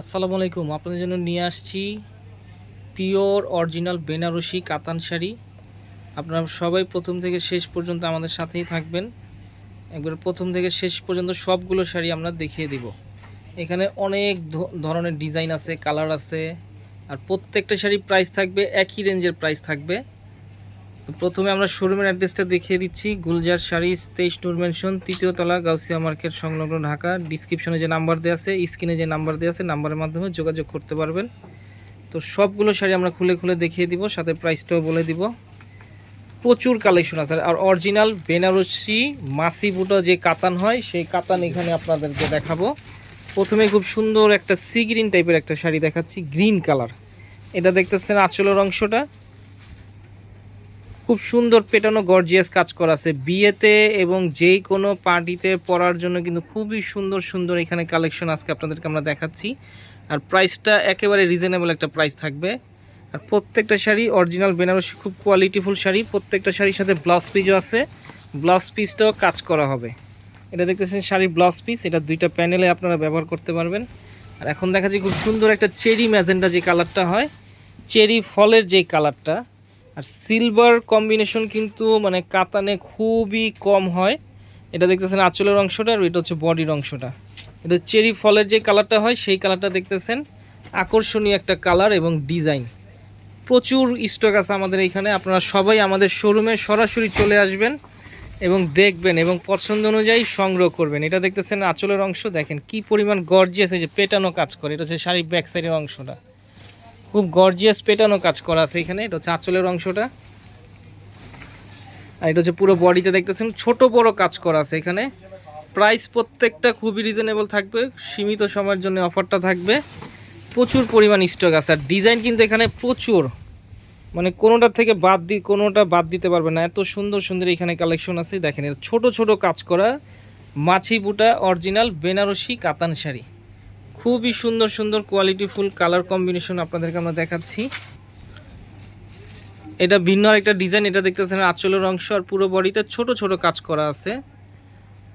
আসসালামু আলাইকুম, আপনাদের জন্য নিয়ে আসছি পিওর অরিজিনাল বেনারসি কাতান শাড়ি। আপনারা সবাই প্রথম থেকে শেষ পর্যন্ত আমাদের সাথেই থাকবেন। একবার প্রথম থেকে শেষ পর্যন্ত সবগুলো শাড়ি আমরা দেখিয়ে দিব। এখানে অনেক ধরনের ডিজাইন আছে, কালার আছে, আর প্রত্যেকটা শাড়ি প্রাইস থাকবে, একই রেঞ্জের প্রাইস থাকবে। তো প্রথমে আমরা শোরুমের অ্যাড্রেসটা দেখিয়ে দিচ্ছি। গুলজার শাড়ি, তেইশ নূর মেনশন তৃতীয় তলা, গাউসিয়া মার্কেট সংলগ্ন ঢাকা। ডিসক্রিপশনে যে নাম্বার দেওয়া আছে স্ক্রিনে যে নাম্বার দেওয়া আছে নাম্বারের মাধ্যমে যোগাযোগ করতে পারবেন। তো সবগুলো শাড়ি আমরা খুলে খুলে দেখিয়ে দিব, সাথে প্রাইসটাও বলে দিব। প্রচুর কালেকশন আছে। আর অরিজিনাল বেনারসি মাসি বুটো যে কাতান হয়, সেই কাতান এখানে আপনাদেরকে দেখাবো। প্রথমে খুব সুন্দর একটা সি গ্রিন টাইপের একটা শাড়ি দেখাচ্ছি গ্রিন কালার এটা দেখতেছেন আঁচলের অংশটা। খুব সুন্দর পেটানো গর্জিয়াস কাজ করা আছে। বিয়েতে এবং যেই কোনো পার্টিতে পরার জন্য কিন্তু খুবই সুন্দর সুন্দর এখানে কালেকশন আজকে আপনাদেরকে আমরা দেখাচ্ছি। আর প্রাইসটা একেবারে রিজনেবল একটা প্রাইস থাকবে। আর প্রত্যেকটা শাড়ি অরিজিনাল বেনারসি খুব কোয়ালিটিফুল শাড়ি। প্রত্যেকটা শাড়ির সাথে ব্লাউজ পিসও আছে। ব্লাউজ পিসটাও কাজ করা হবে। এটা দেখতেছেন শাড়ির ব্লাউজ পিস এটা দুইটা প্যানেলে আপনারা ব্যবহার করতে পারবেন। আর এখন দেখাচ্ছি খুব সুন্দর একটা চেরি ম্যাজেন্টা যে কালারটা হয় চেরি ফলের যে কালারটা আর সিলভার কম্বিনেশন কিন্তু মানে কাতানে খুবই কম হয়। এটা দেখতেছেন আঁচলের অংশটা আর এটা হচ্ছে বডির অংশটা। এটা চেরি ফলের যে কালারটা হয়, সেই কালারটা দেখতেছেন। আকর্ষণীয় একটা কালার এবং ডিজাইন প্রচুর স্টক আছে আমাদের এইখানে আপনারা সবাই আমাদের শোরুমে সরাসরি চলে আসবেন এবং দেখবেন এবং পছন্দ অনুযায়ী সংগ্রহ করবেন। এটা দেখতেছেন আঁচলের অংশ। দেখেন কি পরিমাণ গর্জিয়াস এই যে পেটানো কাজ করে। এটা হচ্ছে শাড়ির ব্যাক সাইডের অংশটা। খুব গর্জিয়াস পেটানো কাজ করা আছে এখানে। এটা হচ্ছে আঁচলের অংশটা। আর এটা হচ্ছে পুরো বডিতে দেখতেছেন, ছোট বড় কাজ করা আছে এখানে। প্রাইস প্রত্যেকটা খুবই রিজনেবল থাকবে, সীমিত সময়ের জন্য অফারটা থাকবে। প্রচুর পরিমাণ স্টক আছে, আর ডিজাইন কিন্তু এখানে প্রচুর। মানে কোনোটার থেকে বাদ দি, কোনোটা বাদ দিতে পারবে না। এত সুন্দর সুন্দর এখানে কালেকশন আছে। দেখেন এর ছোট ছোট কাজ করা। মাছি বুটা অরিজিনাল বেনারসি, কাতান শাড়ি। খুবই সুন্দর সুন্দর কোয়ালিটিফুল কালার কম্বিনেশন আপনাদেরকে আমরা দেখাচ্ছি। এটা ভিন্ন একটা ডিজাইন এটা দেখতেছেন আঁচলের অংশ আর পুরো বডিতে ছোট ছোট কাজ করা আছে।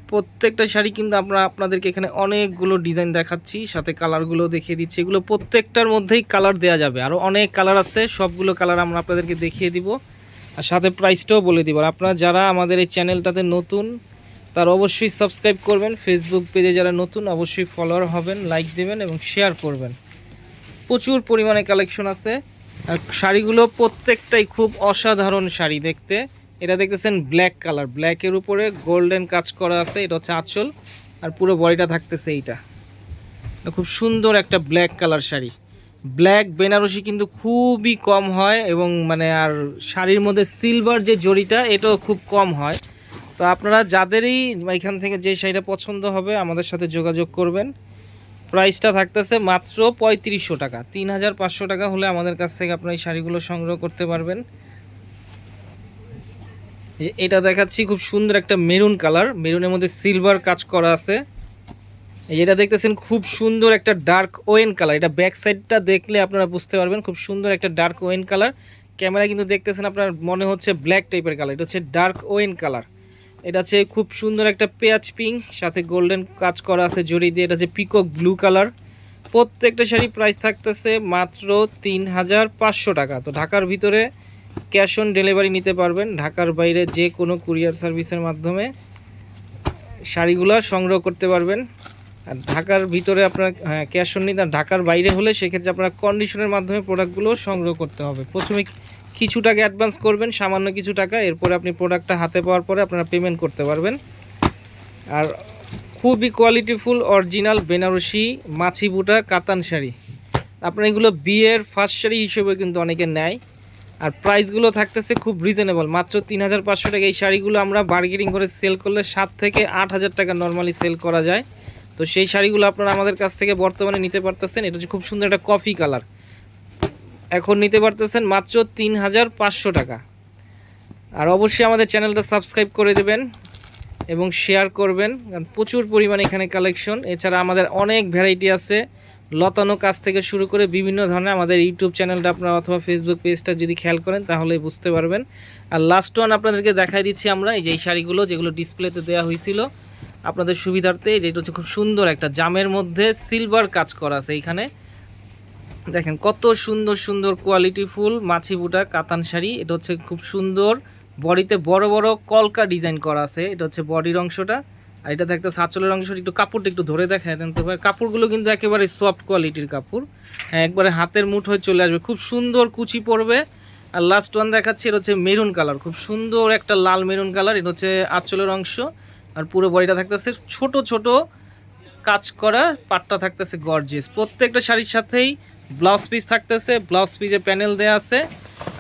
প্রত্যেকটা শাড়ি কিন্তু আমরা আপনাদেরকে এখানে অনেকগুলো ডিজাইন দেখাচ্ছি, সাথে কালারগুলো দেখিয়ে দিচ্ছি। এগুলো প্রত্যেকটার মধ্যেই কালার দেওয়া যাবে। আরও অনেক কালার আছে, সবগুলো কালার আমরা আপনাদেরকে দেখিয়ে দিব। আর সাথে প্রাইসটাও বলে দিব। আর আপনারা যারা আমাদের এই চ্যানেলটাতে নতুন তার অবশ্যই সাবস্ক্রাইব করবেন। ফেসবুক পেজে যারা নতুন, অবশ্যই ফলোয়ার হবেন লাইক দেবেন এবং শেয়ার করবেন। প্রচুর পরিমাণে কালেকশন আছে। শাড়িগুলো প্রত্যেকটাই খুব অসাধারণ শাড়ি দেখতে। এটা দেখতেছেন ব্ল্যাক কালার ব্ল্যাকের উপরে গোল্ডেন কাজ করা আছে, এটা হচ্ছে আঁচল। আর পুরো বডিটা থাকতেছে এইটা। খুব সুন্দর একটা black colour sari. Black Banarasi কিন্তু খুবই কম হয় এবং মানে আর শাড়ির মধ্যে সিলভার যে জড়িটা, এটাও খুব কম হয়। তো আপনারা যাদেরই এখান থেকে যে শাড়িটা পছন্দ হবে আমাদের সাথে যোগাযোগ করবেন। প্রাইসটা থাকতেছে মাত্র পঁয়ত্রিশশো টাকা। তিন হাজার পাঁচশো টাকা হলে আমাদের কাছ থেকে আপনারা এই শাড়িগুলো সংগ্রহ করতে পারবেন। এটা দেখাচ্ছি খুব সুন্দর একটা মেরুন কালার। মেরুনের মধ্যে সিলভার কাজ করা আছে। এটা দেখতেছেন, খুব সুন্দর একটা ডার্ক ওয়েন কালার। এটা ব্যাক সাইডটা দেখলে আপনারা বুঝতে পারবেন, খুব সুন্দর একটা ডার্ক ওয়েন কালার। ক্যামেরা কিন্তু দেখতেছেন, আপনার মনে হচ্ছে ব্ল্যাক টাইপের কালার। এটা হচ্ছে ডার্ক ওয়েন কালার। এটা হচ্ছে খুব সুন্দর একটা পেঁয়াজ পিঙ্ক সাথে গোল্ডেন কাজ করা আছে জড়ি দিয়ে, এটা হচ্ছে পিকক ব্লু কালার প্রত্যেকটা শাড়ি প্রাইস থাকতেছে মাত্র তিন হাজার পাঁচশো টাকা। তো ঢাকার ভিতরে ক্যাশ অন ডেলিভারি নিতে পারবেন। ঢাকার বাইরে যে কোনো কুরিয়ার সার্ভিসের মাধ্যমে শাড়িগুলো সংগ্রহ করতে পারবেন। আর ঢাকার ভিতরে আপনার ক্যাশ অন নিতে ঢাকার বাইরে হলে সেক্ষেত্রে আপনার কন্ডিশনের মাধ্যমে প্রোডাক্টগুলো সংগ্রহ করতে হবে। প্রথমে কিছু টাকা অ্যাডভান্স করবেন, সামান্য কিছু টাকা, এরপরে আপনি প্রোডাক্টটা হাতে পাওয়ার পরে আপনারা পেমেন্ট করতে পারবেন। আর খুবই কোয়ালিটিফুল অরিজিনাল বেনারসি মাছি বুটা কাতান শাড়ি। আপনার এগুলো বিয়ের ফার্স্ট শাড়ি হিসেবে কিন্তু অনেকে নেয়। আর প্রাইসগুলো থাকতেছে খুব রিজনেবল মাত্র তিন হাজার পাঁচশো টাকা। এই শাড়িগুলো আমরা বার্গেনিং করে সেল করলে সাত থেকে আট হাজার টাকা নর্মালি সেল করা যায়। তো সেই শাড়িগুলো আপনারা আমাদের কাছ থেকে বর্তমানে নিতে পারতেছেন। এটা হচ্ছে খুব সুন্দর একটা কফি কালার এখন নিতে পারতেছেন মাত্র তিন হাজার পাঁচশো টাকা। আর অবশ্যই আমাদের চ্যানেলটা সাবস্ক্রাইব করে দেবেন এবং শেয়ার করবেন, কারণ প্রচুর পরিমাণে এখানে কালেকশন। এছাড়া আমাদের অনেক ভ্যারাইটি আছে। লতানো কাজ থেকে শুরু করে বিভিন্ন ধরনের আমাদের ইউটিউব চ্যানেলটা আপনারা অথবা ফেসবুক পেজটা যদি খেয়াল করেন তাহলে বুঝতে পারবেন। আর লাস্ট ওয়ান আপনাদেরকে দেখাই দিচ্ছি আমরা, এই যে এই শাড়িগুলো যেগুলো ডিসপ্লেতে দেওয়া হয়েছিল। আপনাদের সুবিধার্থে, যেটা হচ্ছে খুব সুন্দর একটা জামের মধ্যে সিলভার কাজ করা আছে এইখানে দেখেন, কত সুন্দর সুন্দর কোয়ালিটি ফুল, মাছি বুটা, কাতান শাড়ি। এটা হচ্ছে খুব সুন্দর, বডিতে বড় বড় কলকা ডিজাইন করা আছে। এটা হচ্ছে বডির অংশটা। আর এটা দেখতে সাচলের অংশটা একটু কাপড়টা একটু ধরে দেখায় দেন তো কাপড়গুলো কিন্তু একেবারে সফট কোয়ালিটির কাপড়। হ্যাঁ একবারে হাতের মুঠ হয়ে চলে আসবে। খুব সুন্দর কুচি পড়বে আর লাস্ট ওয়ান দেখাচ্ছি, এটা হচ্ছে মেরুন কালার খুব সুন্দর একটা লাল মেরুন কালার এটা হচ্ছে আঁচলের অংশ। আর পুরো বডিটা থাকতেছে ছোট ছোট কাজ করা, পাটটা থাকতেছে গর্জিয়াস প্রত্যেকটা শাড়ির সাথেই ব্লাউজ পিস থাকতেছে, ব্লাউজ পিসে প্যানেল দেওয়া আছে।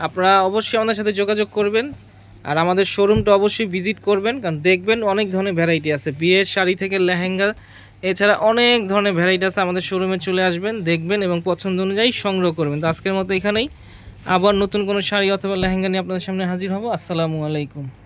আপনারা অবশ্যই আমাদের সাথে যোগাযোগ করবেন। আর আমাদের শোরুমটা অবশ্যই ভিজিট করবেন, কারণ দেখবেন অনেক ধরনের ভ্যারাইটি আছে। বিয়ের শাড়ি থেকে লেহেঙ্গা, এছাড়া অনেক ধরনের ভ্যারাইটি আছে আমাদের শোরুমে চলে আসবেন, দেখবেন এবং পছন্দ অনুযায়ী সংগ্রহ করবেন। তো আজকের মতো এখানেই। আবার নতুন কোনো শাড়ি অথবা লেহেঙ্গা নিয়ে আপনাদের সামনে হাজির হব। আসসালামু আলাইকুম।